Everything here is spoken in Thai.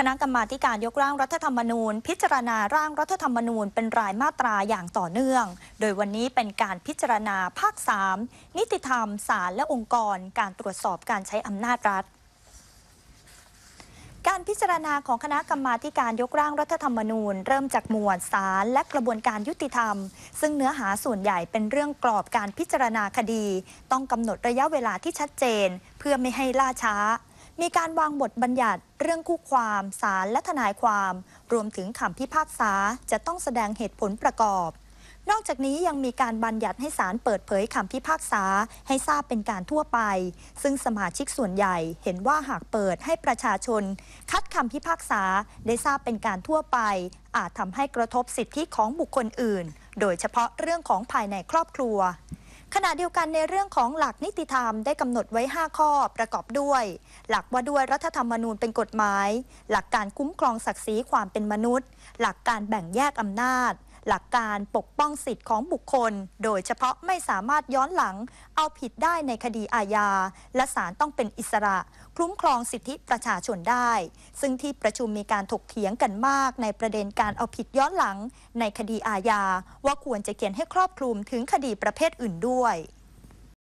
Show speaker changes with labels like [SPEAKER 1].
[SPEAKER 1] คณะกรรมาการยกร่างรัฐธรรมนูญ พิจารณาร่างรัฐธรรมนูญ เป็นรายมาตราอย่างต่อเนื่อง โดยวันนี้เป็นการพิจารณาภาค 3 นิติธรรมศาลและองค์กร การตรวจสอบการใช้อำนาจรัฐการพิจารณาของคณะกรรมาการยกร่างรัฐธรรมนูญ เริ่มจากหมวดศาลและกระบวนการยุติธรรม ซึ่งเนื้อหาส่วนใหญ่เป็นเรื่องกรอบการพิจารณาคดี ต้องกำหนดระยะเวลาที่ชัดเจน เพื่อไม่ให้ล่าช้า มีการวางบทบัญญัติเรื่องคู่ความศาลและทนายความ รวมถึงคำพิพากษาจะต้องแสดงเหตุผลประกอบ นอกจากนี้ยังมีการบัญญัติให้ศาลเปิดเผยคำพิพากษาให้ทราบเป็นการทั่วไป ซึ่งสมาชิกส่วนใหญ่เห็นว่าหากเปิดให้ประชาชน คัดคำพิพากษาได้ทราบเป็นการทั่วไป อาจทำให้กระทบสิทธิของบุคคลอื่น โดยเฉพาะเรื่องของภายในครอบครัว ขณะเดียวกันในเรื่องของหลักนิติธรรมได้กำหนดไว้ 5 ข้อประกอบด้วย หลักว่าด้วยรัฐธรรมนูญเป็นกฎหมาย หลักการคุ้มครองศักดิ์ศรีความเป็นมนุษย์ หลักการแบ่งแยกอำนาจ หลักการปกป้องสิทธิของบุคคล โดยเฉพาะไม่สามารถย้อนหลัง เอาผิดได้ในคดีอาญา และศาลต้องเป็นอิสระ คุ้มครองสิทธิประชาชนได้ ซึ่งที่ประชุมมีการถกเถียงกันมาก ในประเด็นการเอาผิดย้อนหลัง ในคดีอาญาว่าควรจะเขียนให้ครอบคลุมถึงคดีประเภทอื่นด้วย